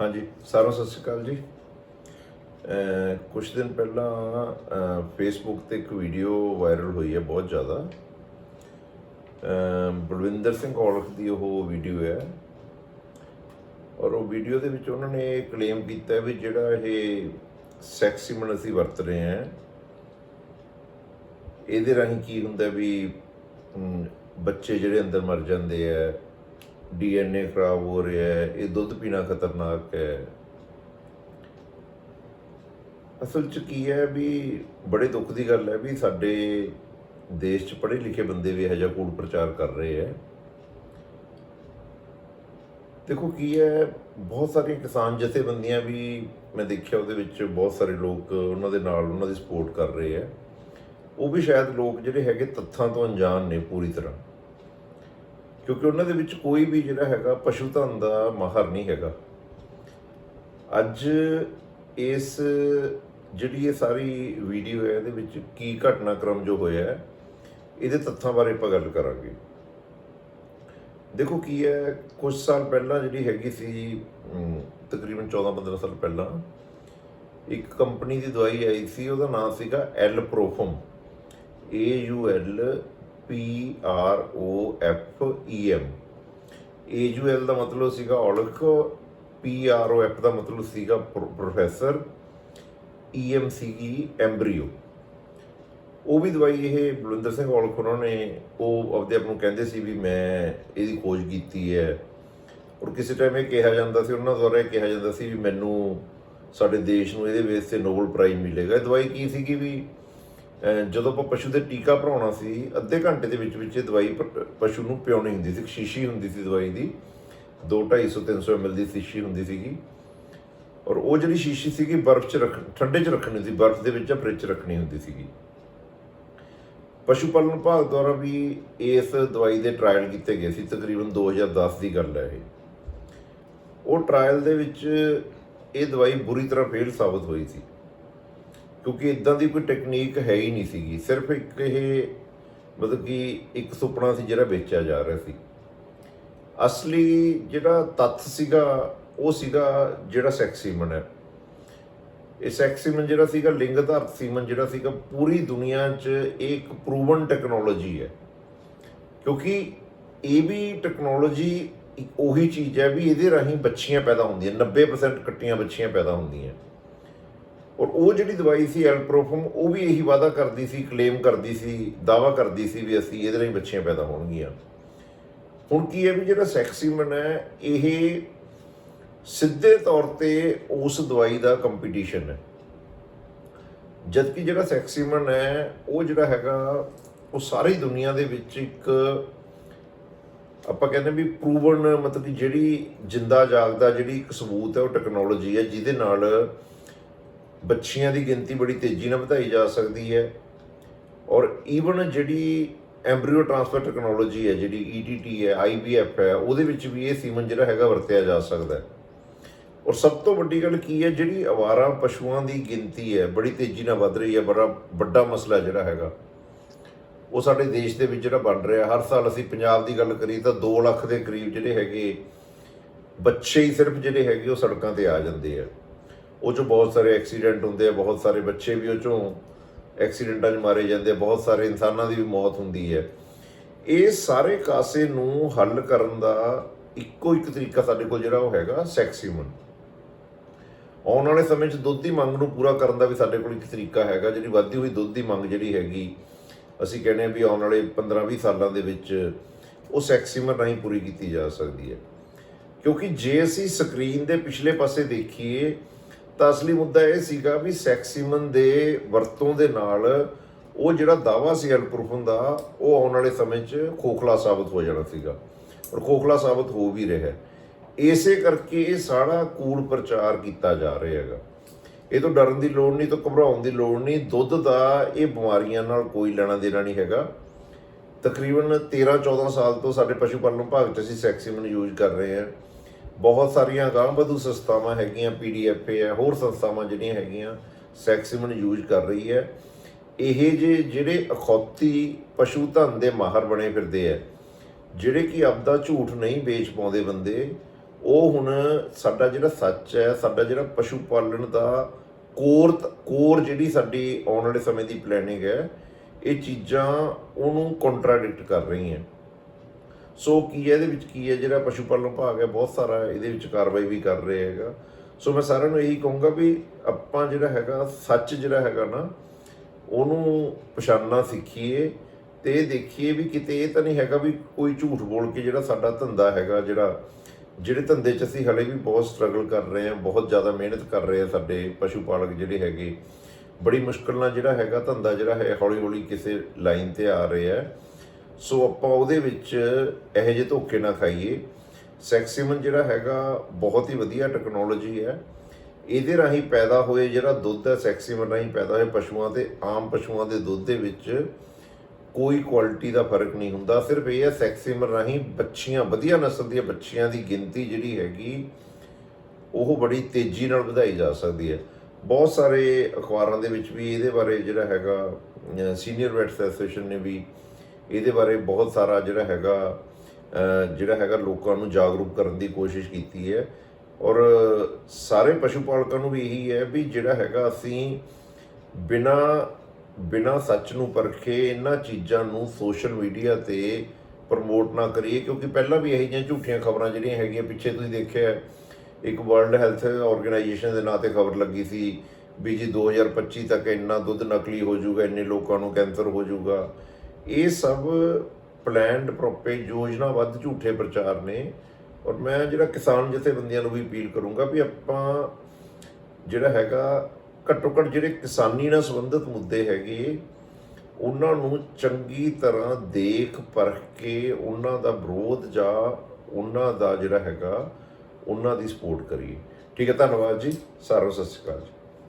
ਹਾਂਜੀ, ਸਾਰਿਆਂ ਸਤਿ ਸ਼੍ਰੀ ਅਕਾਲ ਜੀ। ਅਹ ਕੁਝ ਦਿਨ ਪਹਿਲਾਂ ਫੇਸਬੁੱਕ ਤੇ ਇੱਕ ਵੀਡੀਓ ਵਾਇਰਲ ਹੋਈ ਹੈ ਬਹੁਤ ਜ਼ਿਆਦਾ। ਬਲਵਿੰਦਰ ਸਿੰਘ ਔਲਖ ਦੀ ਉਹ ਵੀਡੀਓ ਹੈ। ਔਰ ਉਹ ਵੀਡੀਓ ਦੇ ਵਿੱਚ ਉਹਨਾਂ ਨੇ ਕਲੇਮ ਕੀਤਾ ਵੀ ਜਿਹੜਾ ਇਹ ਸੈਕਸੀਮਨ ਅਸੀਂ ਵਰਤ ਰਹੇ ਹਾਂ, ਇਹਦੇ ਰਾਹੀਂ ਕੀ ਹੁੰਦਾ ਵੀ ਬੱਚੇ ਜਿਹੜੇ ਅੰਦਰ ਮਰ ਜਾਂਦੇ ਆ ਡੀਐਨਏ ਖਰਾਬ ਹੋ ਰਿਹਾ ਹੈ, ਇਹ ਦੁੱਧ ਪੀਣਾ ਖਤਰਨਾਕ ਹੈ। ਅਸਲ 'ਚ ਕੀ ਹੈ ਵੀ ਬੜੇ ਦੁੱਖ ਦੀ ਗੱਲ ਹੈ ਵੀ ਸਾਡੇ ਦੇਸ਼ 'ਚ ਪੜ੍ਹੇ ਲਿਖੇ ਬੰਦੇ ਵੀ ਇਹੋ ਜਿਹਾ ਕੂੜ ਪ੍ਰਚਾਰ ਕਰ ਰਹੇ ਹੈ। ਦੇਖੋ ਕੀ ਹੈ, ਬਹੁਤ ਸਾਰੀਆਂ ਕਿਸਾਨ ਜਥੇਬੰਦੀਆਂ ਵੀ ਮੈਂ ਦੇਖਿਆ ਉਹਦੇ ਵਿੱਚ ਬਹੁਤ ਸਾਰੇ ਲੋਕ ਉਹਨਾਂ ਦੇ ਨਾਲ ਉਹਨਾਂ ਦੀ ਸਪੋਰਟ ਕਰ ਰਹੇ ਹੈ। ਉਹ ਵੀ ਸ਼ਾਇਦ ਲੋਕ ਜਿਹੜੇ ਹੈਗੇ ਤੱਥਾਂ ਤੋਂ ਅਣਜਾਣ ਨੇ ਪੂਰੀ ਤਰ੍ਹਾਂ। ਕਿਉਂਕਿ ਉਹਨਾਂ ਦੇ ਵਿੱਚ ਕੋਈ ਵੀ ਜਿਹੜਾ ਹੈਗਾ ਪਸ਼ੂ ਧਨ ਦਾ ਮਾਹਰ ਨਹੀਂ ਹੈਗਾ। ਅੱਜ ਇਸ ਜਿਹੜੀ ਇਹ ਸਾਰੀ ਵੀਡੀਓ ਹੈ, ਇਹਦੇ ਵਿੱਚ ਕੀ ਘਟਨਾਕ੍ਰਮ ਜੋ ਹੋਇਆ ਹੈ, ਇਹਦੇ ਤੱਥਾਂ ਬਾਰੇ ਆਪਾਂ ਗੱਲ ਕਰਾਂਗੇ। ਦੇਖੋ ਕੀ ਹੈ, ਕੁਝ ਸਾਲ ਪਹਿਲਾਂ ਜਿਹੜੀ ਹੈਗੀ ਸੀ ਤਕਰੀਬਨ 14-15 ਸਾਲ ਪਹਿਲਾਂ, ਇੱਕ ਕੰਪਨੀ ਦੀ ਦਵਾਈ ਆਈ ਸੀ, ਉਹਦਾ ਨਾਮ ਸੀਗਾ L ਪ੍ਰੋਫਮ A U L P R O F E M A U L ਦਾ ਮਤਲਬ ਸੀਗਾ Aulakh P R O F ਦਾ ਮਤਲਬ ਸੀਗਾ ਪ੍ਰੋ- ਪ੍ਰੋਫੈਸਰ ਈ ਐਮ ਸੀਗੀ ਐਮਬਰੀਓ। ਉਹ ਵੀ ਦਵਾਈ ਇਹ ਬਲਵਿੰਦਰ ਸਿੰਘ ਔਲਖ ਉਹਨਾਂ ਨੇ, ਉਹ ਆਪਦੇ ਆਪ ਨੂੰ ਕਹਿੰਦੇ ਸੀ ਵੀ ਮੈਂ ਇਹਦੀ ਖੋਜ ਕੀਤੀ ਹੈ। ਔਰ ਕਿਸੇ ਟਾਈਮ ਇਹ ਕਿਹਾ ਜਾਂਦਾ ਸੀ, ਉਹਨਾਂ ਦੁਆਰਾ ਇਹ ਕਿਹਾ ਜਾਂਦਾ ਸੀ ਵੀ ਮੈਨੂੰ ਸਾਡੇ ਦੇਸ਼ ਨੂੰ ਇਹਦੇ ਬੇਸ ਤੇ ਨੋਬਲ ਪ੍ਰਾਈਜ਼ ਮਿਲੇਗਾ। ਇਹ ਦਵਾਈ ਕੀ ਸੀਗੀ ਵੀ ਜਦੋਂ ਆਪਾਂ ਪਸ਼ੂ ਦੇ ਟੀਕਾ ਭਰਾਉਣਾ ਸੀ, ਅੱਧੇ ਘੰਟੇ ਦੇ ਵਿੱਚ ਵਿੱਚ ਇਹ ਦਵਾਈ ਪਸ਼ੂ ਨੂੰ ਪਿਉਣੀ ਹੁੰਦੀ ਸੀ ਸ਼ੀਸ਼ੀ ਹੁੰਦੀ ਸੀ ਦਵਾਈ ਦੀ। 2 250 300 ml ਦੀ ਸ਼ੀਸ਼ੀ ਹੁੰਦੀ ਸੀਗੀ। ਔਰ ਉਹ ਜਿਹੜੀ ਸ਼ੀਸ਼ੀ ਸੀਗੀ, ਬਰਫ਼ 'ਚ ਰੱਖ, ਠੰਡੇ 'ਚ ਰੱਖਣੀ ਸੀ, ਬਰਫ਼ ਦੇ ਵਿੱਚ ਜਾਂ ਫ੍ਰਿਜ 'ਚ ਰੱਖਣੀ ਹੁੰਦੀ ਸੀਗੀ। ਪਸ਼ੂ ਪਾਲਣ ਵਿਭਾਗ ਦੁਆਰਾ ਵੀ ਇਸ ਦਵਾਈ ਦੇ ਟ੍ਰਾਇਲ ਕੀਤੇ ਗਏ ਸੀ, ਤਕਰੀਬਨ 2010 ਦੀ ਗੱਲ ਹੈ ਇਹ। ਉਹ ਟ੍ਰਾਇਲ ਦੇ ਵਿੱਚ ਇਹ ਦਵਾਈ ਬੁਰੀ ਤਰ੍ਹਾਂ ਫੇਲ ਸਾਬਤ ਹੋਈ ਸੀ। ਕਿਉਂਕਿ ਇਦਾਂ ਦੀ ਕੋਈ ਟੈਕਨੀਕ ਹੈ ਹੀ ਨਹੀਂ ਸੀਗੀ। ਸਿਰਫ ਇੱਕ ਇਹ ਮਤਲਬ ਕਿ ਇੱਕ ਸੁਪਨਾ ਸੀ ਜਿਹੜਾ ਵੇਚਿਆ ਜਾ ਰਿਹਾ ਸੀ। ਅਸਲੀ ਜਿਹੜਾ ਤੱਥ ਸੀਗਾ, ਉਹ ਸੀਗਾ ਜਿਹੜਾ ਸੈਕਸੀਮਨ ਹੈ। ਇਹ ਸੈਕਸੀਮਨ ਜਿਹੜਾ ਸੀਗਾ, ਲਿੰਗ ਆਧਾਰਿਤ ਸੀਮਨ ਜਿਹੜਾ ਸੀਗਾ, ਪੂਰੀ ਦੁਨੀਆ 'ਚ ਇਹ ਇੱਕ ਪ੍ਰੂਵਨ ਟੈਕਨੋਲੋਜੀ ਹੈ। ਕਿਉਂਕਿ ਇਹ ਵੀ ਟੈਕਨੋਲੋਜੀ ਇੱਕ ਉਹੀ ਚੀਜ਼ ਹੈ ਵੀ ਇਹਦੇ ਰਾਹੀਂ ਬੱਚੀਆਂ ਪੈਦਾ ਹੁੰਦੀਆਂ 90% ਕੱਟੀਆਂ ਬੱਚੀਆਂ ਪੈਦਾ ਹੁੰਦੀਆਂ। ਔਰ ਉਹ ਜਿਹੜੀ ਦਵਾਈ ਸੀ ਐਲਪ੍ਰੋਫਮ, ਉਹ ਵੀ ਇਹੀ ਵਾਅਦਾ ਕਰਦੀ ਸੀ ਕਲੇਮ ਕਰਦੀ ਸੀ ਦਾਵਾ ਕਰਦੀ ਸੀ ਵੀ ਅਸੀਂ ਇਹਦੇ ਰਾਹੀਂ ਬੱਚੀਆਂ ਪੈਦਾ ਹੋਣਗੀਆਂ। ਹੁਣ ਕੀ ਹੈ ਵੀ ਜਿਹੜਾ ਸੈਕਸੀਮਨ ਹੈ, ਇਹ ਸਿੱਧੇ ਤੌਰ ਤੇ ਉਸ ਦਵਾਈ ਦਾ ਕੰਪੀਟੀਸ਼ਨ ਹੈ। ਜਦਕਿ ਜਿਹੜਾ ਸੈਕਸੀਮਨ ਹੈ, ਉਹ ਜਿਹੜਾ ਹੈਗਾ, ਉਹ ਸਾਰੀ ਦੁਨੀਆ ਦੇ ਵਿੱਚ ਇੱਕ ਆਪਾਂ ਕਹਿੰਦੇ ਵੀ ਪ੍ਰੂਵਨ ਮਤਲਬ ਕਿ ਜਿਹੜੀ ਜਿੰਦਾ ਜਾਗਦਾ, ਜਿਹੜੀ ਇੱਕ ਸਬੂਤ ਹੈ, ਉਹ ਟੈਕਨੋਲੋਜੀ ਹੈ, ਜਿਹਦੇ ਨਾਲ ਬੱਚੀਆਂ ਦੀ ਗਿਣਤੀ ਬੜੀ ਤੇਜ਼ੀ ਨਾਲ ਵਧਾਈ ਜਾ ਸਕਦੀ ਹੈ। ਔਰ ਈਵਨ ਜਿਹੜੀ ਐਮਬ੍ਰੀਓ ਟ੍ਰਾਂਸਫਰ ਟੈਕਨੋਲੋਜੀ ਹੈ, ਜਿਹੜੀ ਈਟੀਟੀ ਹੈ ਆਈਵੀਐਫ ਹੈ, ਉਹਦੇ ਵਿੱਚ ਵੀ ਇਹ ਸੀਮਨ ਜਿਹੜਾ ਹੈਗਾ ਵਰਤਿਆ ਜਾ ਸਕਦਾ ਹੈ। ਔਰ ਸਭ ਤੋਂ ਵੱਡੀ ਗੱਲ ਕੀ ਹੈ, ਜਿਹੜੀ ਅਵਾਰਾ ਪਸ਼ੂਆਂ ਦੀ ਗਿਣਤੀ ਹੈ, ਬੜੀ ਤੇਜ਼ੀ ਨਾਲ ਵੱਧ ਰਹੀ ਹੈ, ਬੜਾ ਵੱਡਾ ਮਸਲਾ ਜਿਹੜਾ ਹੈਗਾ। ਉਹ ਸਾਡੇ ਦੇਸ਼ ਦੇ ਵਿੱਚ ਜਿਹੜਾ ਬਣ ਰਿਹਾ, ਹਰ ਸਾਲ ਅਸੀਂ ਪੰਜਾਬ ਦੀ ਗੱਲ ਕਰੀਏ ਤਾਂ 2 ਲੱਖ ਦੇ ਕਰੀਬ ਜਿਹੜੇ ਹੈਗੇ, ਬੱਚੇ ਹੀ ਸਿਰਫ ਜਿਹੜੇ ਹੈਗੇ ਉਹ ਸੜਕਾਂ ਤੇ ਆ ਜਾਂਦੇ ਆ। ਉਹ ਚੋਂ ਬਹੁਤ ਸਾਰੇ ਐਕਸੀਡੈਂਟ ਹੁੰਦੇ ਆ, ਬਹੁਤ ਸਾਰੇ ਬੱਚੇ ਵੀ ਉਹ ਚੋਂ ਐਕਸੀਡੈਂਟਾਂ 'ਚ ਮਾਰੇ ਜਾਂਦੇ ਆ, ਬਹੁਤ ਸਾਰੇ ਇਨਸਾਨਾਂ ਦੀ ਵੀ ਮੌਤ ਹੁੰਦੀ ਹੈ। ਇਹ ਸਾਰੇ ਕਾਸੇ ਨੂੰ ਹੱਲ ਕਰਨ ਦਾ ਇੱਕੋ ਇੱਕ ਤਰੀਕਾ ਸਾਡੇ ਕੋਲ ਜਿਹੜਾ ਉਹ ਹੈਗਾ, ਸੈਕਸੀਮਨ। ਆਉਣ ਵਾਲੇ ਸਮੇਂ 'ਚ ਦੁੱਧ ਦੀ ਮੰਗ ਨੂੰ ਪੂਰਾ ਕਰਨ ਦਾ ਵੀ ਸਾਡੇ ਕੋਲ ਇੱਕ ਤਰੀਕਾ ਹੈਗਾ, ਜਿਹੜੀ ਵੱਧਦੀ ਹੋਈ ਦੁੱਧ ਦੀ ਮੰਗ ਜਿਹੜੀ ਹੈਗੀ, ਅਸੀਂ ਕਹਿੰਦੇ ਹਾਂ ਵੀ ਆਉਣ ਵਾਲੇ 15-20 ਸਾਲਾਂ ਦੇ ਵਿੱਚ ਉਹ ਸੈਕਸੀਮਨ ਰਾਹੀਂ ਪੂਰੀ ਕੀਤੀ ਜਾ ਸਕਦੀ ਹੈ। ਕਿਉਂਕਿ ਜੇ ਅਸੀਂ ਸਕਰੀਨ ਦੇ ਪਿਛਲੇ ਪਾਸੇ ਦੇਖੀਏ ਤਾਂ ਅਸਲੀ ਮੁੱਦਾ ਇਹ ਸੀਗਾ ਵੀ ਸੈਕਸੀਮਨ ਦੇ ਵਰਤੋਂ ਦੇ ਨਾਲ ਉਹ ਜਿਹੜਾ ਦਾਵਾ ਸੀ ਐਲਪ੍ਰੂਫਨ ਦਾ ਉਹ ਆਉਣ ਵਾਲੇ ਸਮੇਂ 'ਚ ਖੋਖਲਾ ਸਾਬਤ ਹੋ ਜਾਣਾ ਸੀਗਾ ਔਰ ਖੋਖਲਾ ਸਾਬਤ ਹੋ ਵੀ ਰਿਹਾ ਇਸੇ ਕਰਕੇ ਇਹ ਸਾਰਾ ਕੂੜ ਪ੍ਰਚਾਰ ਕੀਤਾ ਜਾ ਰਿਹਾ ਹੈਗਾ। ਇਹ ਤੋਂ ਡਰਨ ਦੀ ਲੋੜ ਨਹੀਂ ਤੋਂ ਘਬਰਾਉਣ ਦੀ ਲੋੜ ਨਹੀਂ, ਦੁੱਧ ਦਾ ਇਹ ਬਿਮਾਰੀਆਂ ਨਾਲ ਕੋਈ ਲੈਣਾ ਦੇਣਾ ਨਹੀਂ ਹੈਗਾ। ਤਕਰੀਬਨ 13-14 ਸਾਲ ਤੋਂ ਸਾਡੇ ਪਸ਼ੂ ਪਾਲਣ ਵਿਭਾਗ 'ਚ ਅਸੀਂ ਸੈਕਸੀਮਨ ਯੂਜ਼ ਕਰ ਰਹੇ ਹਾਂ। ਬਹੁਤ ਸਾਰੀਆਂ ਗਾਂ ਵਧੂ ਸੰਸਥਾਵਾਂ ਹੈਗੀਆਂ ਪੀਡੀਐਫਏ ਹੈ, ਹੋਰ ਸੰਸਥਾਵਾਂ ਜਿਹੜੀਆਂ ਹੈਗੀਆਂ ਸੈਕਸੀਮਨ ਯੂਜ਼ ਕਰ ਰਹੀ ਹੈ। ਇਹ ਜੇ ਜਿਹੜੇ ਅਖੌਤੀ ਪਸ਼ੂ ਧਨ ਦੇ ਮਾਹਰ ਬਣੇ ਫਿਰਦੇ ਆ, ਜਿਹੜੇ ਕਿ ਆਪਦਾ ਝੂਠ ਨਹੀਂ ਵੇਚ ਪਾਉਂਦੇ ਬੰਦੇ, ਉਹ ਹੁਣ ਸਾਡਾ ਜਿਹੜਾ ਸੱਚ ਹੈ, ਸਾਡਾ ਜਿਹੜਾ ਪਸ਼ੂ ਪਾਲਣ ਦਾ ਕੋਰ ਕੋਰ ਜਿਹੜੀ ਸਾਡੀ ਆਉਣ ਵਾਲੇ ਸਮੇਂ ਦੀ ਪਲੈਨਿੰਗ ਹੈ, ਇਹ ਚੀਜ਼ਾਂ ਉਹਨੂੰ ਕੰਟਰਾਡਿਕਟ ਕਰ ਰਹੀਆਂ। ਸੋ ਕੀ ਹੈ ਇਹਦੇ ਵਿੱਚ? ਕੀ ਹੈ ਜਿਹੜਾ ਪਸ਼ੂ ਪਾਲਣ ਵਿਭਾਗ ਹੈ? ਬਹੁਤ ਸਾਰਾ ਇਹਦੇ ਵਿੱਚ ਕਾਰਵਾਈ ਵੀ ਕਰ ਰਿਹਾ ਹੈਗਾ। ਸੋ ਮੈਂ ਸਾਰਿਆਂ ਨੂੰ ਇਹੀ ਕਹੂੰਗਾ ਵੀ ਆਪਾਂ ਜਿਹੜਾ ਹੈਗਾ, ਸੱਚ ਜਿਹੜਾ ਹੈਗਾ ਨਾ, ਉਹਨੂੰ ਪਛਾਣਨਾ ਸਿੱਖੀਏ ਤੇ ਦੇਖੀਏ ਵੀ ਕਿਤੇ ਇਹ ਤਾਂ ਨਹੀਂ ਹੈਗਾ ਵੀ ਕੋਈ ਝੂਠ ਬੋਲ ਕੇ ਜਿਹੜਾ ਸਾਡਾ ਧੰਦਾ ਹੈਗਾ, ਜਿਹੜਾ, ਜਿਹੜੇ ਧੰਦੇ 'ਚ ਅਸੀਂ ਹਲੇ ਵੀ ਬਹੁਤ ਸਟਰਗਲ ਕਰ ਰਹੇ ਹਾਂ, ਬਹੁਤ ਜ਼ਿਆਦਾ ਮਿਹਨਤ ਕਰ ਰਹੇ ਆ ਸਾਡੇ ਪਸ਼ੂ ਪਾਲਕ ਜਿਹੜੇ ਹੈਗੇ। ਬੜੀ ਮੁਸ਼ਕਲ ਨਾਲ ਜਿਹੜਾ ਹੈਗਾ ਧੰਦਾ ਜਿਹੜਾ ਹੈ ਹੌਲੀ ਹੌਲੀ ਕਿਸੇ ਲਾਈਨ ਤੇ ਆ ਰਿਹਾ ਹੈ। ਸੋ ਆਪਾਂ ਉਹਦੇ ਵਿੱਚ ਇਹੋ ਜਿਹੇ ਧੋਖੇ ਨਾ ਖਾਈਏ। ਸੈਕਸੀਮਨ ਜਿਹੜਾ ਹੈਗਾ, ਬਹੁਤ ਹੀ ਵਧੀਆ ਟੈਕਨੋਲੋਜੀ ਹੈ। ਇਹਦੇ ਰਾਹੀਂ ਪੈਦਾ ਹੋਏ ਜਿਹੜਾ ਦੁੱਧ ਹੈ ਸੈਕਸੀਮਨ ਰਾਹੀਂ ਪੈਦਾ ਹੋਏ ਪਸ਼ੂਆਂ ਤੇ, ਆਮ ਪਸ਼ੂਆਂ ਦੇ ਦੁੱਧ ਦੇ ਵਿੱਚ ਕੋਈ ਕੁਆਲਿਟੀ ਦਾ ਫ਼ਰਕ ਨਹੀਂ ਹੁੰਦਾ। ਸਿਰਫ ਇਹ ਹੈ ਸੈਕਸੀਮਨ ਰਾਹੀਂ ਬੱਚੀਆਂ, ਵਧੀਆ ਨਸਲ ਦੀਆਂ ਬੱਚੀਆਂ ਦੀ ਗਿਣਤੀ ਜਿਹੜੀ ਹੈਗੀ, ਉਹ ਬੜੀ ਤੇਜ਼ੀ ਨਾਲ ਵਧਾਈ ਜਾ ਸਕਦੀ ਹੈ। ਬਹੁਤ ਸਾਰੇ ਅਖਬਾਰਾਂ ਦੇ ਵਿੱਚ ਵੀ ਇਹਦੇ ਬਾਰੇ ਜਿਹੜਾ ਹੈਗਾ ਸੀਨੀਅਰ ਵੈਟਸ ਐਸੋਸੀਏਸ਼ਨ ਨੇ ਵੀ ਇਹਦੇ ਬਾਰੇ ਬਹੁਤ ਸਾਰਾ ਜਿਹੜਾ ਹੈਗਾ ਜਿਹੜਾ ਹੈਗਾ ਲੋਕਾਂ ਨੂੰ ਜਾਗਰੂਕ ਕਰਨ ਦੀ ਕੋਸ਼ਿਸ਼ ਕੀਤੀ ਹੈ। ਔਰ ਸਾਰੇ ਪਸ਼ੂ ਪਾਲਕਾਂ ਨੂੰ ਵੀ ਇਹੀ ਹੈ ਵੀ ਜਿਹੜਾ ਹੈਗਾ ਅਸੀਂ ਬਿਨਾ ਬਿਨਾ ਸੱਚ ਨੂੰ ਪਰਖੇ ਇਹਨਾਂ ਚੀਜ਼ਾਂ ਨੂੰ ਸੋਸ਼ਲ ਮੀਡੀਆ ਤੇ ਪ੍ਰਮੋਟ ਨਾ ਕਰੀਏ, ਕਿਉਂਕਿ ਪਹਿਲਾਂ ਵੀ ਇਹੋ ਜਿਹੀਆਂ ਝੂਠੀਆਂ ਖਬਰਾਂ ਜਿਹੜੀਆਂ ਹੈਗੀਆਂ, ਪਿੱਛੇ ਤੁਸੀਂ ਦੇਖਿਆ ਇੱਕ ਵਰਲਡ ਹੈਲਥ ਆਰਗੇਨਾਈਜੇਸ਼ਨ ਦੇ ਨਾਂ ਤੇ ਖਬਰ ਲੱਗੀ ਸੀ ਵੀ ਜੀ 2025 ਤੱਕ ਇੰਨਾ ਦੁੱਧ ਨਕਲੀ ਹੋ ਜਾਊਗਾ, ਇੰਨੇ ਲੋਕਾਂ ਨੂੰ ਕੈਂਸਰ ਹੋ ਜਾਊਗਾ। ਇਹ ਸਭ ਪਲਾਨਡ ਪ੍ਰੋਪੇ ਯੋਜਨਾਬੱਧ ਝੂਠੇ ਪ੍ਰਚਾਰ ਨੇ। ਔਰ ਮੈਂ ਜਿਹੜਾ ਕਿਸਾਨ ਜਥੇਬੰਦੀਆਂ ਨੂੰ ਵੀ ਅਪੀਲ ਕਰੂੰਗਾ ਵੀ ਆਪਾਂ ਜਿਹੜਾ ਹੈਗਾ, ਘੱਟੋ ਘੱਟ ਜਿਹੜੇ ਕਿਸਾਨੀ ਨਾਲ ਸੰਬੰਧਿਤ ਮੁੱਦੇ ਹੈਗੇ, ਉਹਨਾਂ ਨੂੰ ਚੰਗੀ ਤਰ੍ਹਾਂ ਦੇਖ ਪਰਖ ਕੇ ਉਹਨਾਂ ਦਾ ਵਿਰੋਧ ਜਾਂ ਉਹਨਾਂ ਦਾ ਜਿਹੜਾ ਹੈਗਾ, ਉਹਨਾਂ ਦੀ ਸਪੋਰਟ ਕਰੀਏ। ਠੀਕ ਹੈ, ਧੰਨਵਾਦ ਜੀ। ਸਾਰਿਆਂ ਸਤਿ ਸ਼੍ਰੀ ਅਕਾਲ ਜੀ।